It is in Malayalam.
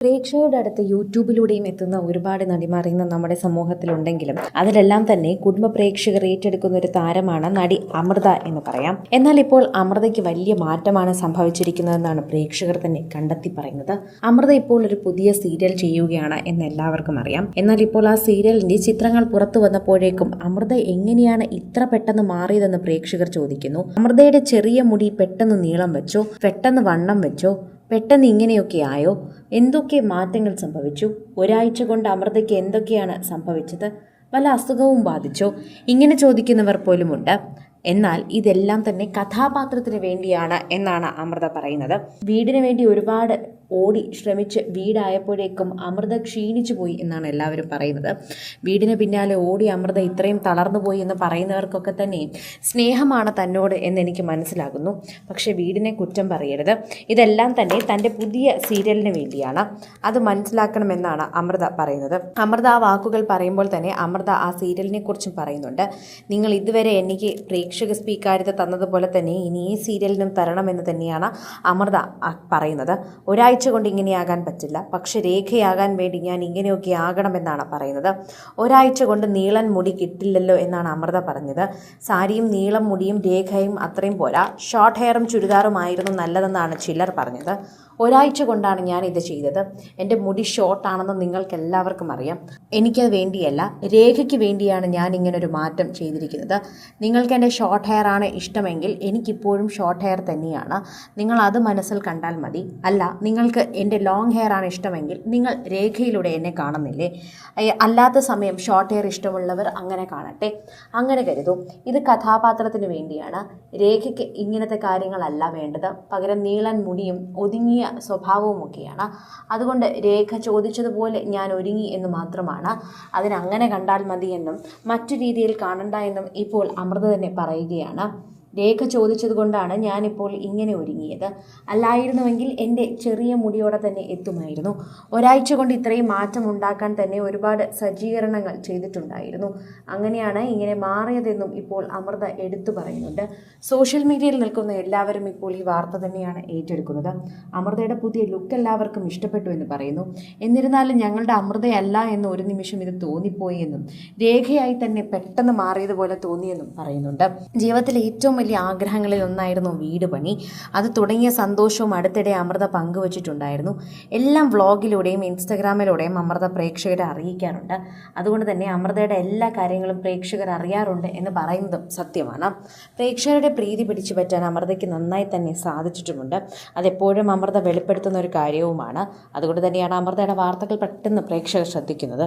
പ്രേക്ഷകരുടെ അടുത്ത് യൂട്യൂബിലൂടെയും എത്തുന്ന ഒരുപാട് നടിമാർ ഇന്ന് നമ്മുടെ സമൂഹത്തിലുണ്ടെങ്കിലും അതിലെല്ലാം തന്നെ കുടുംബ പ്രേക്ഷകർ ഏറ്റെടുക്കുന്ന ഒരു താരമാണ് നടി അമൃത എന്ന് പറയാം. എന്നാൽ ഇപ്പോൾ അമൃതയ്ക്ക് വലിയ മാറ്റമാണ് സംഭവിച്ചിരിക്കുന്നതെന്നാണ് പ്രേക്ഷകർ തന്നെ കണ്ടെത്തി പറയുന്നത്. അമൃത ഇപ്പോൾ ഒരു പുതിയ സീരിയൽ ചെയ്യുകയാണ് എന്ന് എല്ലാവർക്കും അറിയാം. എന്നാൽ ഇപ്പോൾ ആ സീരിയലിന്റെ ചിത്രങ്ങൾ പുറത്തു വന്നപ്പോഴേക്കും അമൃത എങ്ങനെയാണ് ഇത്ര പെട്ടെന്ന് മാറിയതെന്ന് പ്രേക്ഷകർ ചോദിക്കുന്നു. അമൃതയുടെ ചെറിയ മുടി പെട്ടെന്ന് നീളം വെച്ചോ പെട്ടെന്ന് വണ്ണം വെച്ചോ പെട്ടെന്ന് ഇങ്ങനെയൊക്കെ ആയോ? എന്തൊക്കെ മാറ്റങ്ങൾ സംഭവിച്ചു? ഒരാഴ്ച കൊണ്ട് അമൃതയ്ക്ക് എന്തൊക്കെയാണ് സംഭവിച്ചത്? വല്ല അസുഖവും ബാധിച്ചോ? ഇങ്ങനെ ചോദിക്കുന്നവർ പോലുമുണ്ട്. എന്നാൽ ഇതെല്ലാം തന്നെ കഥാപാത്രത്തിന് വേണ്ടിയാണ് എന്നാണ് അമൃത പറയുന്നത്. വീടിന് വേണ്ടി ഒരുപാട് ഓടി ശ്രമിച്ച് വീടായപ്പോഴേക്കും അമൃത ക്ഷീണിച്ചു പോയി എന്നാണ് എല്ലാവരും പറയുന്നത്. വീടിന് പിന്നാലെ ഓടി അമൃത ഇത്രയും തളർന്നു പോയി എന്ന് പറയുന്നവർക്കൊക്കെ തന്നെ സ്നേഹമാണ് തന്നോട് എന്ന് എനിക്ക് മനസ്സിലാകുന്നു. പക്ഷേ വീടിനെ കുറ്റം പറയരുത്. ഇതെല്ലാം തന്നെ തന്റെ പുതിയ സീരിയലിന് വേണ്ടിയാണ്. അത് മനസ്സിലാക്കണമെന്നാണ് അമൃത പറയുന്നത്. അമൃത ആ വാക്കുകൾ പറയുമ്പോൾ തന്നെ അമൃത ആ സീരിയലിനെ കുറിച്ചും പറയുന്നുണ്ട്. നിങ്ങൾ ഇതുവരെ എനിക്ക് പ്രേക്ഷക സ്വീകാര്യത തന്നതുപോലെ തന്നെ ഇനി ഈ സീരിയലിനും തരണമെന്ന് തന്നെയാണ് അമൃത പറയുന്നത്. ഒരാഴ്ച കൊണ്ട് ഇങ്ങനെയാകാൻ പറ്റില്ല. പക്ഷെ രേഖയാകാൻ വേണ്ടി ഞാൻ ഇങ്ങനെയൊക്കെ ആകണമെന്നാണ് പറയുന്നത്. ഒരാഴ്ച കൊണ്ട് നീളൻ മുടി കിട്ടില്ലല്ലോ എന്നാണ് അമൃത പറഞ്ഞത്. സാരിയും നീളം മുടിയും രേഖയും അത്രയും പോരാ. ഷോർട്ട് ഹെയറും ചുരിദാറുമായിരുന്നു നല്ലതെന്നാണ് ചിലർ പറഞ്ഞത്. ഒരാഴ്ച കൊണ്ടാണ് ഞാൻ ഇത് ചെയ്തത്. എന്റെ മുടി ഷോർട്ടാണെന്ന് നിങ്ങൾക്ക് എല്ലാവർക്കും അറിയാം. എനിക്കത് വേണ്ടിയല്ല. രേഖയ്ക്ക് വേണ്ടിയാണ് ഞാൻ ഇങ്ങനൊരു മാറ്റം ചെയ്തിരിക്കുന്നത്. നിങ്ങൾക്ക് എന്റെ ഷോർട്ട് ഹെയർ ആണ് ഇഷ്ടമെങ്കിൽ എനിക്കിപ്പോഴും ഷോർട്ട് ഹെയർ തന്നെയാണ്. നിങ്ങൾ അത് മനസ്സിൽ കണ്ടാൽ മതി. അല്ല നിങ്ങൾക്ക് എന്റെ ലോങ് ഹെയർ ആണ് ഇഷ്ടമെങ്കിൽ നിങ്ങൾ രേഖയിലൂടെ എന്നെ കാണുന്നില്ലേ? അല്ലാത്ത സമയം ഷോർട്ട് ഹെയർ ഇഷ്ടമുള്ളവർ അങ്ങനെ കാണട്ടെ. അങ്ങനെ കരുതൂ. ഇത് കഥാപാത്രത്തിന് വേണ്ടിയാണ്. രേഖയ്ക്ക് ഇങ്ങനത്തെ കാര്യങ്ങളല്ല വേണ്ടത്. പകരം നീളൻ മുടിയും ഒതുങ്ങിയ സ്വഭാവവുമൊക്കെയാണ്. അതുകൊണ്ട് രേഖ ചോദിച്ചതുപോലെ ഞാൻ ഒരുങ്ങി എന്ന് മാത്രമാണ്. അതിനങ്ങനെ കണ്ടാൽ മതി എന്നും മറ്റു രീതിയിൽ കാണണ്ട എന്നും ഇപ്പോൾ അമൃത തന്നെ പറയുകയാണ്. രേഖ ചോദിച്ചതുകൊണ്ടാണ് ഞാനിപ്പോൾ ഇങ്ങനെ ഒരുങ്ങിയത്. അല്ലായിരുന്നുവെങ്കിൽ എന്റെ ചെറിയ മുടിയോടെ തന്നെ എത്തുമായിരുന്നു. ഒരാഴ്ച കൊണ്ട് ഇത്രയും മാറ്റം ഉണ്ടാക്കാൻ തന്നെ ഒരുപാട് സജ്ജീകരണങ്ങൾ ചെയ്തിട്ടുണ്ടായിരുന്നു. അങ്ങനെയാണ് ഇങ്ങനെ മാറിയതെന്നും ഇപ്പോൾ അമൃത എടുത്തു പറയുന്നുണ്ട്. സോഷ്യൽ മീഡിയയിൽ നിൽക്കുന്ന എല്ലാവരും ഇപ്പോൾ ഈ വാർത്ത തന്നെയാണ് ഏറ്റെടുക്കുന്നത്. അമൃതയുടെ പുതിയ ലുക്ക് എല്ലാവർക്കും ഇഷ്ടപ്പെട്ടു എന്ന് പറയുന്നു. എന്നിരുന്നാലും ഞങ്ങളുടെ അമൃതയല്ല എന്ന് ഒരു നിമിഷം ഇത് തോന്നിപ്പോയി എന്നും രേഖയായി തന്നെ പെട്ടെന്ന് മാറിയതുപോലെ തോന്നിയെന്നും പറയുന്നുണ്ട്. ജീവിതത്തിൽ ഏറ്റവും വലിയ ആഗ്രഹങ്ങളിൽ ഒന്നായിരുന്നു വീട് പണി. അത് തുടങ്ങിയ സന്തോഷവും അടുത്തിടെ അമൃത പങ്കുവച്ചിട്ടുണ്ടായിരുന്നു. എല്ലാം വ്ളോഗിലൂടെയും ഇൻസ്റ്റഗ്രാമിലൂടെയും അമൃത പ്രേക്ഷകരെ അറിയിക്കാറുണ്ട്. അതുകൊണ്ട് തന്നെ അമൃതയുടെ എല്ലാ കാര്യങ്ങളും പ്രേക്ഷകർ അറിയാറുണ്ട് എന്ന് പറയുന്നതും സത്യമാണ്. പ്രേക്ഷകരുടെ പ്രീതി പിടിച്ചു പറ്റാൻ അമൃതയ്ക്ക് നന്നായി തന്നെ സാധിച്ചിട്ടുമുണ്ട്. അതെപ്പോഴും അമൃത വെളിപ്പെടുത്തുന്ന ഒരു കാര്യവുമാണ്. അതുകൊണ്ട് തന്നെയാണ് അമൃതയുടെ വാർത്തകൾ പെട്ടെന്ന് പ്രേക്ഷകർ ശ്രദ്ധിക്കുന്നത്.